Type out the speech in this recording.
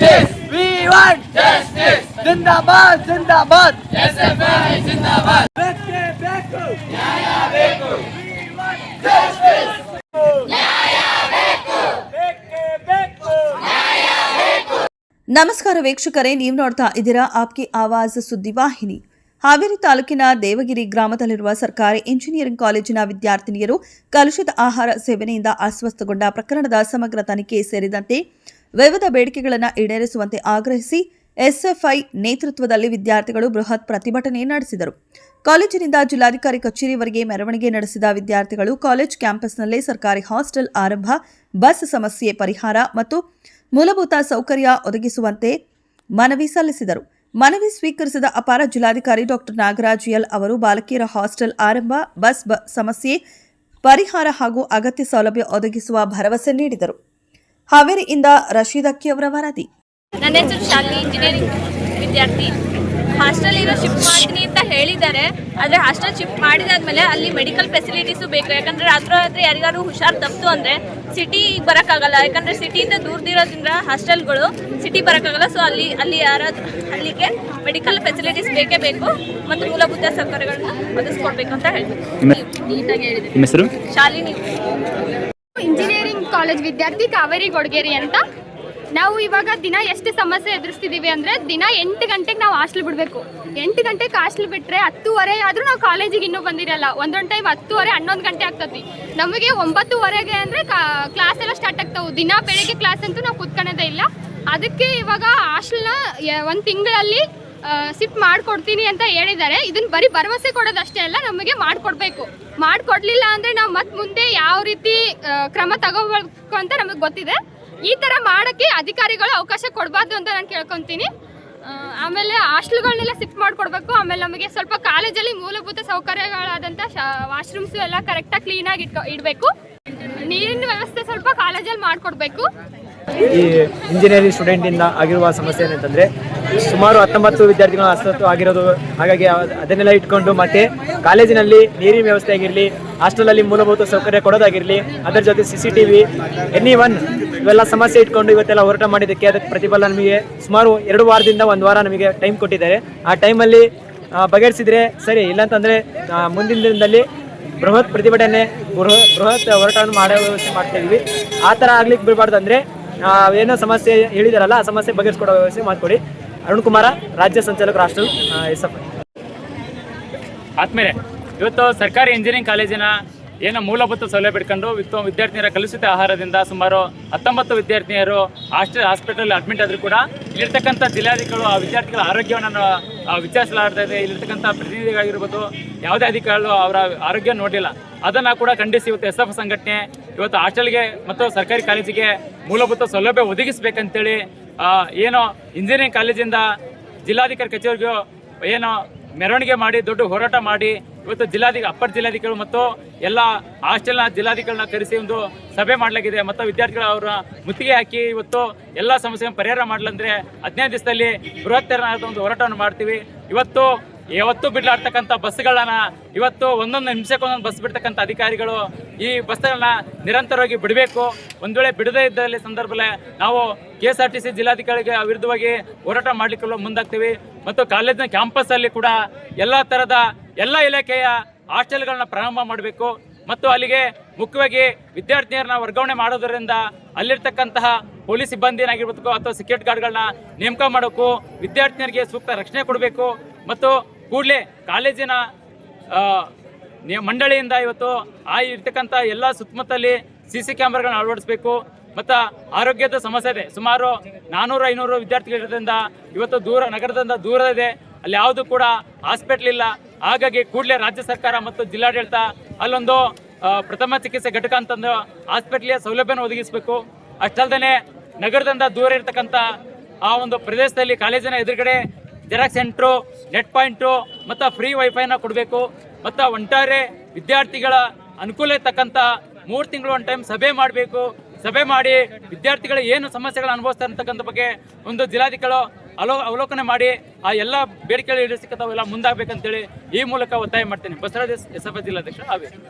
justice. We want justice. Zindabad, Zindabad. SFI Zindabad. ಬೇಕೇ ಬೇಕು ನ್ಯಾಯ ಬೇಕು. We want justice. ನ್ಯಾಯ ಬೇಕು. ಬೇಕೇ ಬೇಕು ನಮಸ್ಕಾರ ವೀಕ್ಷಕರೇ ನೀವು ನೋಡ್ತಾ ಇದ್ದೀರಾ ಆಪ್ಕಿ ಆವಾಜ್ ಸುದ್ದಿವಾಹಿನಿ ಹಾವೇರಿ ತಾಲೂಕಿನ ದೇವಗಿರಿ ಗ್ರಾಮದಲ್ಲಿರುವ ಸರ್ಕಾರಿ ಇಂಜಿನಿಯರಿಂಗ್ ಕಾಲೇಜಿನ ವಿದ್ಯಾರ್ಥಿನಿಯರು ಕಲುಷಿತ ಆಹಾರ ಸೇವನೆಯಿಂದ ಅಸ್ವಸ್ಥಗೊಂಡ ಪ್ರಕರಣದ ಸಮಗ್ರ ತನಿಖೆ ಸೇರಿದಂತೆ ವಿವಿಧ ಬೇಡಿಕೆಗಳನ್ನು ಈಡೇರಿಸುವಂತೆ ಆಗ್ರಹಿಸಿ ಎಸ್ಎಫ್ಐ ನೇತೃತ್ವದಲ್ಲಿ ವಿದ್ಯಾರ್ಥಿಗಳು ಬೃಹತ್ ಪ್ರತಿಭಟನೆ ನಡೆಸಿದರು. ಕಾಲೇಜಿನಿಂದ ಜಿಲ್ಲಾಧಿಕಾರಿ ಕಚೇರಿವರೆಗೆ ಮೆರವಣಿಗೆ ನಡೆಸಿದ ವಿದ್ಯಾರ್ಥಿಗಳು ಕಾಲೇಜ್ ಕ್ಯಾಂಪಸ್ನಲ್ಲೇ ಸರ್ಕಾರಿ ಹಾಸ್ಟೆಲ್ ಆರಂಭ, ಬಸ್ ಸಮಸ್ಯೆ ಪರಿಹಾರ ಮತ್ತು ಮೂಲಭೂತ ಸೌಕರ್ಯ ಒದಗಿಸುವಂತೆ ಮನವಿ ಸಲ್ಲಿಸಿದರು. ಮನವಿ ಸ್ವೀಕರಿಸಿದ ಅಪಾರ ಜಿಲ್ಲಾಧಿಕಾರಿ ಡಾಕ್ಟರ್ ನಾಗರಾಜ್ ಎಲ್ ಅವರು ಬಾಲಕಿಯರ ಹಾಸ್ಟೆಲ್ ಆರಂಭ, ಬಸ್ ಸಮಸ್ಯೆ ಪರಿಹಾರ ಹಾಗೂ ಅಗತ್ಯ ಸೌಲಭ್ಯ ಒದಗಿಸುವ ಭರವಸೆ ನೀಡಿದರು. ಹಾವೇರಿಯಿಂದ ರಶೀದ್ ಅಕ್ಕಿ ಅವರ ವರದಿ. ನನ್ನ ಹೆಸರು ಶಾಲಿನಿ ಇಂಜಿನಿಯರಿಂಗ್ ವಿದ್ಯಾರ್ಥಿ. ಹಾಸ್ಟೆಲ್ ಇರೋ ಶಿಫ್ಟ್ ಮಾಡ್ತೀನಿ ಅಂತ ಹೇಳಿದ್ದಾರೆ ಆದರೆ ಹಾಸ್ಟೆಲ್ ಶಿಫ್ಟ್ ಮಾಡಿದಾದ್ಮೇಲೆ ಅಲ್ಲಿ ಮೆಡಿಕಲ್ ಫೆಸಿಲಿಟೀಸು ಬೇಕು. ಯಾಕಂದರೆ ರಾತ್ರಿ ರಾತ್ರಿ ಯಾರಿಗಾದ್ರೂ ಹುಷಾರು ತಪ್ಪಿತು ಅಂದರೆ ಸಿಟಿಗೆ ಬರೋಕ್ಕಾಗಲ್ಲ. ಯಾಕಂದರೆ ಸಿಟಿಯಿಂದ ದೂರದಿರೋದ್ರಿಂದ ಹಾಸ್ಟೆಲ್ಗಳು ಸಿಟಿ ಬರೋಕ್ಕಾಗಲ್ಲ. ಸೊ ಅಲ್ಲಿ ಅಲ್ಲಿ ಯಾರಾದರೂ ಅಲ್ಲಿಗೆ ಮೆಡಿಕಲ್ ಫೆಸಿಲಿಟೀಸ್ ಬೇಕೇ ಬೇಕು ಮತ್ತು ಮೂಲಭೂತ ಸೌಕರ್ಯಗಳನ್ನ ಒದಗಿಸ್ಕೊಡ್ಬೇಕು ಅಂತ ಹೇಳ್ತೀನಿ ನೀಟಾಗಿ ಹೇಳಿದ್ದೀನಿ ನಿಮ್ಮ ಹೆಸರು? ಶಾಲಿನಿ. ಕಾಲೇಜ್ ವಿದ್ಯಾರ್ಥಿ ಕಾವೇರಿ ಗೊಡ್ಗೇರಿ ಅಂತ. ನಾವು ಇವಾಗ ದಿನ ಎಷ್ಟು ಸಮಸ್ಯೆ ಎದುರಿಸ್ತಿದ್ದೀವಿ ಅಂದರೆ ದಿನ ಎಂಟು ಗಂಟೆಗೆ ನಾವು ಹಾಸ್ಟೆಲ್ ಬಿಡಬೇಕು. ಎಂಟು ಗಂಟೆಗೆ ಹಾಸ್ಟೆಲ್ ಬಿಟ್ಟರೆ ಹತ್ತುವರೆ ಆದರೂ ನಾವು ಕಾಲೇಜಿಗೆ ಇನ್ನೂ ಬಂದಿರಲ್ಲ. ಒಂದೊಂದು ಟೈಮ್ ಹತ್ತುವರೆ, ಹನ್ನೊಂದು ಗಂಟೆ ಆಗ್ತತಿ. ನಮಗೆ ಒಂಬತ್ತುವರೆಗೆ ಅಂದರೆ ಕ್ಲಾಸ್ ಎಲ್ಲ ಸ್ಟಾರ್ಟ್ ಆಗ್ತಾವೆ. ದಿನ ಬೆಳಿಗ್ಗೆ ಕ್ಲಾಸ್ ಅಂತೂ ನಾವು ಕುತ್ಕೊಳ್ಳೋದೇ ಇಲ್ಲ. ಅದಕ್ಕೆ ಇವಾಗ ಹಾಸ್ಟೆಲ್ನ ಒಂದು ತಿಂಗಳಲ್ಲಿ ಶಿಫ್ಟ್ ಮಾಡ್ಕೊಡ್ತೀನಿ ಅಂತ ಹೇಳಿದ್ದಾರೆ. ಇದನ್ನ ಬರೀ ಭರವಸೆ ಕೊಡೋದಷ್ಟೇ ಅಲ್ಲ, ನಮಗೆ ಮಾಡಿಕೊಡ್ಬೇಕು. ಮಾಡಿಕೊಡ್ಲಿಲ್ಲ ಅಂದರೆ ನಾವು ಮತ್ತೆ ಮುಂದೆ ಯಾವ ರೀತಿ ಕ್ರಮ ತಗೋಬೇಕು ಅಂತ ನಮಗೆ ಗೊತ್ತಿದೆ. ಈ ಥರ ಮಾಡೋಕ್ಕೆ ಅಧಿಕಾರಿಗಳು ಅವಕಾಶ ಕೊಡಬಾರ್ದು ಅಂತ ನಾನು ಕೇಳ್ಕೊತೀನಿ. ಆಮೇಲೆ ಹಾಸ್ಟೆಲ್ಗಳನ್ನೆಲ್ಲ ಶಿಫ್ಟ್ ಮಾಡಿಕೊಡ್ಬೇಕು. ಆಮೇಲೆ ನಮಗೆ ಸ್ವಲ್ಪ ಕಾಲೇಜಲ್ಲಿ ಮೂಲಭೂತ ಸೌಕರ್ಯಗಳಾದಂಥ ವಾಶ್ರೂಮ್ಸು ಎಲ್ಲ ಕರೆಕ್ಟಾಗಿ ಕ್ಲೀನಾಗಿ ಇಟ್ಕೊ, ಇಡಬೇಕು. ನೀರಿನ ವ್ಯವಸ್ಥೆ ಸ್ವಲ್ಪ ಕಾಲೇಜಲ್ಲಿ ಮಾಡಿಕೊಡ್ಬೇಕು. ಈ ಇಂಜಿನಿಯರಿಂಗ್ ಸ್ಟೂಡೆಂಟಿಂದ ಆಗಿರುವ ಸಮಸ್ಯೆ ಏನಂತಂದರೆ, ಸುಮಾರು ಹತ್ತೊಂಬತ್ತು ವಿದ್ಯಾರ್ಥಿಗಳು ಅಸ್ವಸ್ಥ ಆಗಿರೋದು, ಹಾಗಾಗಿ ಅದನ್ನೆಲ್ಲ ಇಟ್ಕೊಂಡು ಮತ್ತೆ ಕಾಲೇಜಿನಲ್ಲಿ ನೀರಿನ ವ್ಯವಸ್ಥೆ ಆಗಿರಲಿ, ಹಾಸ್ಟೆಲಲ್ಲಿ ಮೂಲಭೂತ ಸೌಕರ್ಯ ಕೊಡೋದಾಗಿರಲಿ, ಅದರ ಜೊತೆ C C T V, any one ಇವೆಲ್ಲ ಸಮಸ್ಯೆ ಇಟ್ಕೊಂಡು ಇವತ್ತೆಲ್ಲ ಹೋರಾಟ ಮಾಡಿದ್ದಕ್ಕೆ ಅದಕ್ಕೆ ಪ್ರತಿಫಲ ನಮಗೆ ಸುಮಾರು ಎರಡು ವಾರದಿಂದ ಒಂದು ವಾರ ನಮಗೆ ಟೈಮ್ ಕೊಟ್ಟಿದ್ದಾರೆ. ಆ ಟೈಮಲ್ಲಿ ಬಗೆಹರಿಸಿದ್ರೆ ಸರಿ, ಇಲ್ಲಾಂತಂದರೆ ಮುಂದಿನ ದಿನದಲ್ಲಿ ಬೃಹತ್ ಪ್ರತಿಭಟನೆ, ಬೃಹತ್ ಬೃಹತ್ ಹೋರಾಟವನ್ನು ಮಾಡೋ ವ್ಯವಸ್ಥೆ ಮಾಡ್ತಾ ಇದ್ವಿ. ಆ ಥರ ಆಗ್ಲಿಕ್ಕೆ ಬಿಡಬಾರ್ದು ಅಂದರೆ ಏನೋ ಸಮಸ್ಯೆ ಹೇಳಿದಾರಲ್ಲ, ಆ ಸಮಸ್ಯೆ ಬಗೆಹರಿಸ್ಕೊಡೋ ವ್ಯವಸ್ಥೆ ಮಾಡಿಕೊಡಿ. ಅರುಣ್ ಕುಮಾರ, ರಾಜ್ಯ ಸಂಚಾಲಕ ರಾಷ್ಟ್ರ ಎಸ್ ಎಫ್ ಆದ್ಮೇಲೆ, ಇವತ್ತು ಸರ್ಕಾರಿ ಇಂಜಿನಿಯರಿಂಗ್ ಕಾಲೇಜಿನ ಏನೋ ಮೂಲಭೂತ ಸೌಲಭ್ಯ ಇಟ್ಕೊಂಡು ವಿತ್ತು ವಿದ್ಯಾರ್ಥಿನಿಯರ ಕಲುಷಿತ ಆಹಾರದಿಂದ ಸುಮಾರು ಹತ್ತೊಂಬತ್ತು ವಿದ್ಯಾರ್ಥಿನಿಯರು ಹಾಸ್ಟೆಲ್ ಹಾಸ್ಪಿಟಲ್ ಅಡ್ಮಿಟ್ ಆದರೂ ಕೂಡ ಇಲ್ಲಿರ್ತಕ್ಕಂಥ ಜಿಲ್ಲಾಧಿಕಾರಿಗಳು ಆ ವಿದ್ಯಾರ್ಥಿಗಳ ಆರೋಗ್ಯವನ್ನು ವಿಚಾರಿಸಲಾಡ್ತಾ ಇದೆ. ಇಲ್ಲಿರ್ತಕ್ಕಂಥ ಪ್ರತಿನಿಧಿಗಳಾಗಿರ್ಬೋದು, ಯಾವುದೇ ಅಧಿಕಾರಿಗಳು ಅವರ ಆರೋಗ್ಯ ನೋಡಿಲ್ಲ. ಅದನ್ನು ಕೂಡ ಖಂಡಿಸಿ ಇವತ್ತು ಎಸ್ ಎಫ್ ಸಂಘಟನೆ ಇವತ್ತು ಹಾಸ್ಟೆಲ್ಗೆ ಮತ್ತು ಸರ್ಕಾರಿ ಕಾಲೇಜಿಗೆ ಮೂಲಭೂತ ಸೌಲಭ್ಯ ಒದಗಿಸ್ಬೇಕಂತೇಳಿ ಏನೋ ಇಂಜಿನಿಯರಿಂಗ್ ಕಾಲೇಜಿಂದ ಜಿಲ್ಲಾಧಿಕಾರಿ ಕಚೇರಿಗೂ ಏನು ಮೆರವಣಿಗೆ ಮಾಡಿ, ದೊಡ್ಡ ಹೋರಾಟ ಮಾಡಿ, ಇವತ್ತು ಜಿಲ್ಲಾಧಿಕ ಅಪ್ಪರ್ ಜಿಲ್ಲಾಧಿಕಾರಿ ಮತ್ತು ಎಲ್ಲ ಹಾಸ್ಟೆಲ್ನ ಜಿಲ್ಲಾಧಿಕಾರಿಗಳನ್ನ ಕರೆಸಿ ಒಂದು ಸಭೆ ಮಾಡಲಾಗಿದೆ. ಮತ್ತು ವಿದ್ಯಾರ್ಥಿಗಳ ಅವರ ಮುತ್ತಿಗೆ ಹಾಕಿ ಇವತ್ತು ಎಲ್ಲ ಸಮಸ್ಯೆಗಳನ್ನು ಪರಿಹಾರ ಮಾಡಲಂದ್ರೆ ಹದಿನೈದು ದಿವಸದಲ್ಲಿ ಬೃಹತ್ತರನಾದ ಒಂದು ಹೋರಾಟವನ್ನು ಮಾಡ್ತೀವಿ. ಇವತ್ತು ಯಾವತ್ತೂ ಬಿಡ್ಲಾಡ್ತಕ್ಕಂಥ ಬಸ್ಗಳನ್ನ ಇವತ್ತು ಒಂದೊಂದು ನಿಮಿಷಕ್ಕೊಂದೊಂದು ಬಸ್ ಬಿಡ್ತಕ್ಕಂಥ ಅಧಿಕಾರಿಗಳು ಈ ಬಸ್ಗಳನ್ನ ನಿರಂತರವಾಗಿ ಬಿಡಬೇಕು. ಒಂದು ವೇಳೆ ಬಿಡದೇ ಇದ್ದಲ್ಲಿ ಸಂದರ್ಭದಲ್ಲಿ ನಾವು K S R T C ಜಿಲ್ಲಾಧಿಕಾರಿಗೆ ವಿರುದ್ಧವಾಗಿ ಹೋರಾಟ ಮಾಡಲಿಕ್ಕೆ ಮುಂದಾಗ್ತೀವಿ. ಮತ್ತು ಕಾಲೇಜಿನ ಕ್ಯಾಂಪಸ್ಸಲ್ಲಿ ಕೂಡ ಎಲ್ಲ ಥರದ ಎಲ್ಲ ಇಲಾಖೆಯ ಹಾಸ್ಟೆಲ್ಗಳನ್ನ ಪ್ರಾರಂಭ ಮಾಡಬೇಕು. ಮತ್ತು ಅಲ್ಲಿಗೆ ಮುಖ್ಯವಾಗಿ ವಿದ್ಯಾರ್ಥಿನಿಯರನ್ನ ವರ್ಗಾವಣೆ ಮಾಡೋದರಿಂದ ಅಲ್ಲಿರ್ತಕ್ಕಂತಹ ಪೊಲೀಸ್ ಸಿಬ್ಬಂದಿನಾಗಿರ್ಬೇಕು ಅಥವಾ ಸೆಕ್ಯೂರಿಟಿ ಗಾರ್ಡ್ಗಳನ್ನ ನೇಮಕ ಮಾಡಬೇಕು ವಿದ್ಯಾರ್ಥಿನಿಯರಿಗೆ ಸೂಕ್ತ ರಕ್ಷಣೆ ಕೊಡಬೇಕು. ಮತ್ತು ಕೂಡಲೇ ಕಾಲೇಜಿನ ಮಂಡಳಿಯಿಂದ ಇವತ್ತು ಆ ಇರ್ತಕ್ಕಂಥ ಎಲ್ಲ ಸುತ್ತಮುತ್ತಲಿ ಸಿ ಸಿ ಕ್ಯಾಮ್ರಾಗಳನ್ನ ಅಳವಡಿಸಬೇಕು. ಮತ್ತು ಆರೋಗ್ಯದ ಸಮಸ್ಯೆ ಇದೆ. ಸುಮಾರು ನಾನ್ನೂರು ಐನೂರು ವಿದ್ಯಾರ್ಥಿಗಳಿರೋದ್ರಿಂದ ಇವತ್ತು ದೂರ, ನಗರದಿಂದ ದೂರ ಇದೆ. ಅಲ್ಲಿ ಯಾವುದು ಕೂಡ ಹಾಸ್ಪಿಟ್ಲ್ ಇಲ್ಲ. ಹಾಗಾಗಿ ಕೂಡಲೇ ರಾಜ್ಯ ಸರ್ಕಾರ ಮತ್ತು ಜಿಲ್ಲಾಡಳಿತ ಅಲ್ಲೊಂದು ಪ್ರಥಮ ಚಿಕಿತ್ಸೆ ಘಟಕ ಅಂತಂದು ಹಾಸ್ಪಿಟ್ಲಿಯ ಸೌಲಭ್ಯನ ಒದಗಿಸಬೇಕು. ಅಷ್ಟಲ್ದೇ ನಗರದಿಂದ ದೂರ ಇರತಕ್ಕಂಥ ಆ ಒಂದು ಪ್ರದೇಶದಲ್ಲಿ ಕಾಲೇಜಿನ ಎದುರುಗಡೆ ಜೆರಾಕ್ಸ್ ಸೆಂಟ್ರು ನೆಟ್ ಪಾಯಿಂಟು ಮತ್ತು ಫ್ರೀ ವೈಫೈನ ಕೊಡಬೇಕು ಮತ್ತು ಒಂಟಾರೆ ವಿದ್ಯಾರ್ಥಿಗಳ ಅನುಕೂಲ ಇರ್ತಕ್ಕಂಥ ಮೂರು ತಿಂಗಳು ಒಂದು ಟೈಮ್ ಸಭೆ ಮಾಡಬೇಕು ಸಭೆ ಮಾಡಿ ವಿದ್ಯಾರ್ಥಿಗಳ ಏನು ಸಮಸ್ಯೆಗಳು ಅನುಭವಿಸ್ತಾರೆ ಅಂತಕ್ಕಂಥ ಬಗ್ಗೆ ಒಂದು ಜಿಲ್ಲಾಧಿಕಾರಿಗಳು ಅಲೋ ಅವಲೋಕನೆ ಮಾಡಿ ಆ ಎಲ್ಲ ಬೇಡಿಕೆಗಳು ಈಡೇರಿಸಕ್ಕೆ ಮುಂದಾಗಬೇಕಂತೇಳಿ ಈ ಮೂಲಕ ಒತ್ತಾಯ ಮಾಡ್ತೇನೆ ಬಸವರಾಜ್ ಎಸ್ ಎಫ್ ಜಿಲ್ಲಾಧ್ಯಕ್ಷ ಹಾವೇರಿ